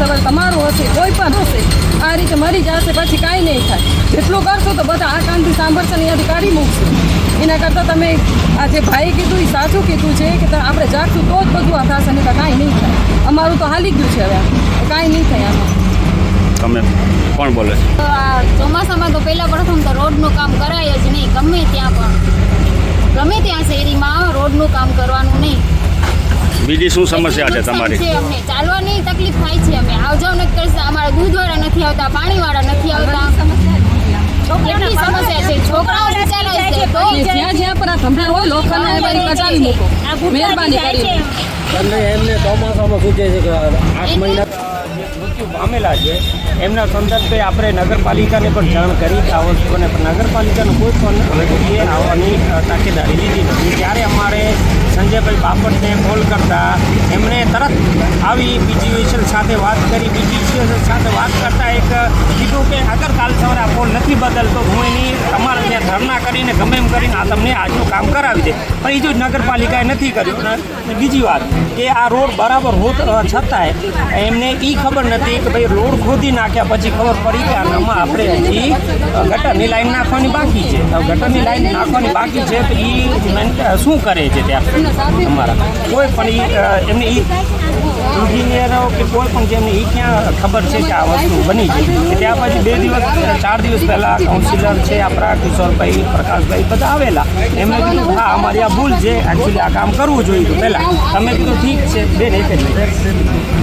કાલ તમારું હશે કોઈ પણ હશે આ રીતે મરી જશે પછી કાંઈ નહીં થાય. જેટલું કરશો તો બધા આ કાનથી સાંભળશે ને અહીંયાથી કાઢી મૂકશે. એના કરતાં તમે આ જે ભાઈ કીધું એ સાચું કીધું છે કે આપણે જાગશું તો જ બધું આ થશે નહીં તો કાંઈ નહીં થાય. અમારું તો હાલી ગયું છે હવે. કાંઈ નહીં થાય આમાં. તમે કોણ બોલે છે? તો આ ચોમાસામાં તો પહેલા પ્રથમ તો રોડનું કામ કરાય જ નહીં ગમે ત્યાં પણ. ગમે ત્યાં શેરીમાં રોડનું કામ કરવાનું નહીં બીજી શું સમસ્યા છે તમારી? ચાલવાની તકલીફ થાય છે અમે આવ નથી કરશે અમારા દૂધવાળા નથી આવતા પાણીવાળા નથી આવતા. છે. એમને ચોમાસામાં કે આઠ મહિના મૃત્યુ પામેલા છે એમના સંદર્ભે આપણે નગરપાલિકાને પણ જાણ કરી આ વસ્તુને પણ નગરપાલિકાનું કોઈ પણ અ, તાકેદારી લીધી નથી. ત્યારે અમારે સંજયભાઈ બાપટને કોલ કરતા એમણે તરત આવી બીજી સાથે વાત કરી. બીજીયુએસએલ સાથે વાત કરતાં એક કીધું કે, અગર કાલ સવારે આ ફોન નથી બદલતો, હું એની તમારે ત્યાં ધરના કરીને ગમે એમ કરીને આ તમને આજનું કામ કરાવી દે. પણ એ જો નગરપાલિકાએ નથી કર્યું. અને બીજી વાત કે આ રોડ બરાબર હોત છતાંય એમને એ ખબર નથી કે ભાઈ રોડ ખોદી નાખ્યા પછી ખબર પડી કે આનામાં આપણે હજી ગટરની લાઈન નાખવાની બાકી છે. ગટરની લાઈન નાખવાની બાકી છે તો એ શું કરે છે ત્યાં? અમારા. કોઈ પણ એમને એ ઇન્જિનિયરો કે કોઈ પણ જેમને એ ક્યાં ખબર છે કે આ વસ્તુ બની છે ત્યાં પછી બે દિવસ ચાર દિવસ પહેલાં કાઉન્સિલર છે આપણા કિશોરભાઈ પ્રકાશભાઈ બધા આવેલા. એમને કીધું હા અમારી આ ભૂલ છે. એકચ્યુઅલી આ કામ કરવું જોઈએ. પહેલાં તમે કીધું ઠીક છે બેન એક જ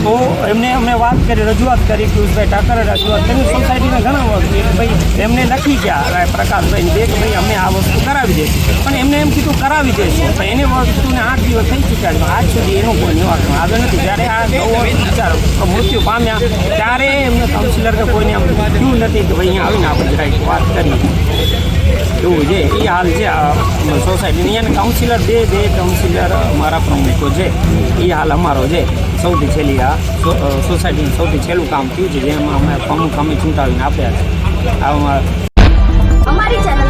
તો એમને અમે વાત કરી રજૂઆત કરી પિયુષભાઈ ઠાકરે રજૂઆત કરી. સોસાયટીને ઘણા કે ભાઈ એમને લખી ગયા આ પ્રકાશભાઈને બે કે ભાઈ અમે આ વસ્તુ કરાવી દે પણ એમને એમ કીધું કરાવી દઈશું. પણ એને વસ્તુને આઠ દિવસ થઈ ચૂક્યા છે. આજ સુધી એનું કોઈ નિવારણ આવ્યું નથી. જ્યારે આ નવ વિચારો મૃત્યુ પામ્યા ત્યારે એમને કાઉન્સિલર કે કોઈને આમ થયું નથી કે ભાઈ અહીંયા આવીને આપણે જરાક વાત કરીએ. એવું છે. એ હાલ છે. સોસાયટીની અહીંયા કાઉન્સિલર બે બે કાઉન્સિલર મારા પ્રમુખો છે. એ હાલ અમારો છે. સૌથી છેલ્લી આ સોસાયટીનું સૌથી છેલ્લું કામ થયું છે. જેમાં અમે પ્રમુખ અમે ચૂંટાવીને આપ્યા છે. અમારી ચેનલને